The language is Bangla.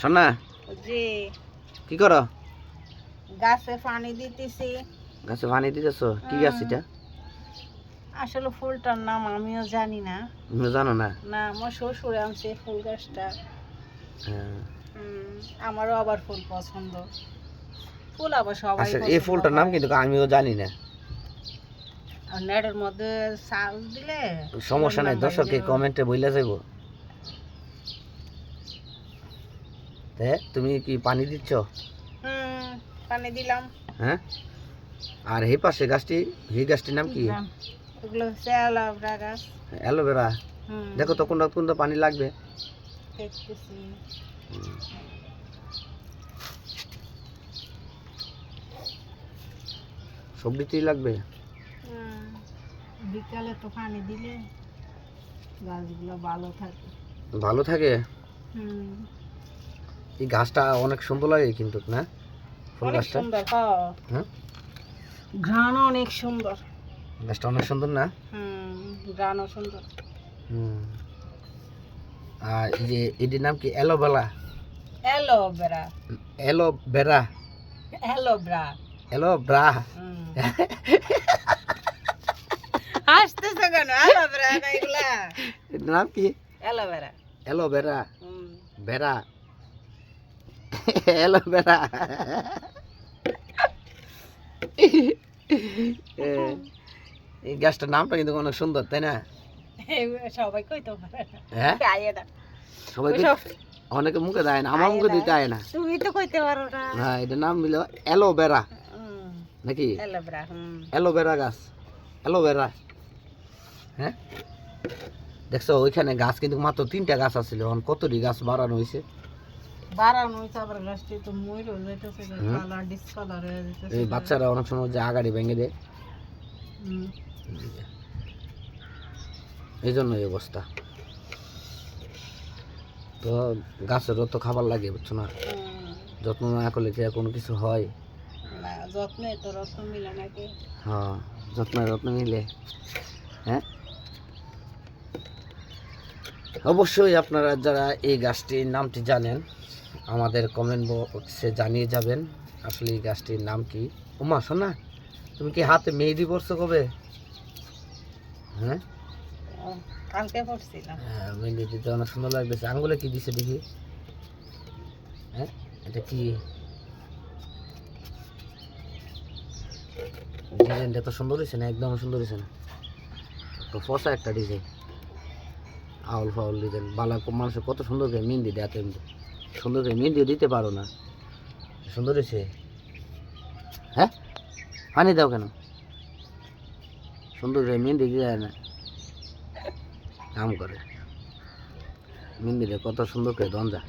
সোনা যে কি করো? গাছে পানি দিতেছি। গাছে পানি দিতেছ? কি গাছ এটা? আসলে ফুলটার নাম আমিও জানি না। জানো না। না আমার শ্বশুরে আনছে ফুল গাছটা। হ্যাঁ। আমারও আবার ফুল পছন্দ। ফুল আবার সবাই আচ্ছা এই ফুলটার নাম কিন্তু আমিও জানি না। আর নেটের মধ্যে সাল দিলে সমস্যা নাই দর্শককে কমেন্টে বইলে যাইব। তে তুমি কি পানি দিচ্ছ? হুম পানি দিলাম। হ্যাঁ? আর এই পাশে গাছটি এই গাছটির নাম কি। হচ্ছে অ্যালোভেরা গাছ। অ্যালোভেরা? দেখো তো কোনটা কোনটা পানি লাগবে। দেখতেছি। সবজিতেই লাগবে? বিকালে তো পানি দিলে গাছগুলো ভালো থাকে। ভালো থাকে? হুম। এই গাছটা অনেক সুন্দর লাগে কিন্তু না? ফুল গাছটা সুন্দর হ্যাঁ? ঘ্রাণ অনেক সুন্দর। গাছটা অনেক সুন্দর না? হুম ঘ্রাণও সুন্দর। হুম। আর এই যে এটির নাম কি? Aloe vera? Aloe vera. Aloe vera. Aloe vera. Aloe vera. হুম। হাসতেছে কেন? অ্যালোভেরা না এগুলা? নাম কি? Aloe vera. Aloe vera. হুম। বেড়া অ্যালোভেরা এই গাছটার নামটা কিন্তু অনেক সুন্দর তাই না? সবাই কইতে পারে হ্যাঁ? আয়ে সবাই অনেকে মুখে দেয় না আমার মুখে দিতে হয় না। তুমি তো কইতে পারো না। হ্যাঁ এটার নাম হলো অ্যালোভেরা নাকি? অ্যালোভেরা হুম। অ্যালোভেরা গাছ। অ্যালোভেরা হ্যাঁ? দেখছ ওইখানে গাছ কিন্তু মাত্র তিনটা গাছ আছিল এখন কতটি গাছ বাড়ানো হয়েছে এই বাচ্চারা অনেক সময় যে আগাড়ি ভেঙে দেয়। এই জন্য এই অবস্থা। তো গাছেরও তো খাবার লাগে বুঝছ না? যত্ন না করলে কি কোনো কিছু হয়? না, যত্নে তো রত্ন মিলে নাকি হ্যাঁ যত্ন যত্ন নিলে হ্যাঁ? অবশ্যই আপনারা যারা এই গাছটির নামটি জানেন আমাদের কমেন্ট বক্সে জানিয়ে যাবেন আসলে এই গাছটির নাম কি। উমা শোনা তুমি কি হাতে মেহেদি পড়ছো কবে? হ্যাঁ? কালকে পড়ছিলাম হ্যাঁ, মেহেদি দিতে অনেক সুন্দর লাগতেছে। আঙ্গুলে কি দিছে দেখি। হ্যাঁ এটা কি? ডিজাইনটা তো সুন্দর হয়েছে না? একদম সুন্দর হয়েছে না? তো ফসা একটা ডিজাইন। আউল ফাউল ডিজাইন। বালা মানুষের কত সুন্দর করে মেহেন্দি দেয় এমনি। সুন্দর মেহেন্দিও দিতে পারো না। সুন্দর হয়েছে? হ্যাঁ? হানি দাও কেন? সুন্দর মিন্দি মেহেন্দি যায় না কাম করে। মেহেন্দিটা কত সুন্দর করে দঞ্জা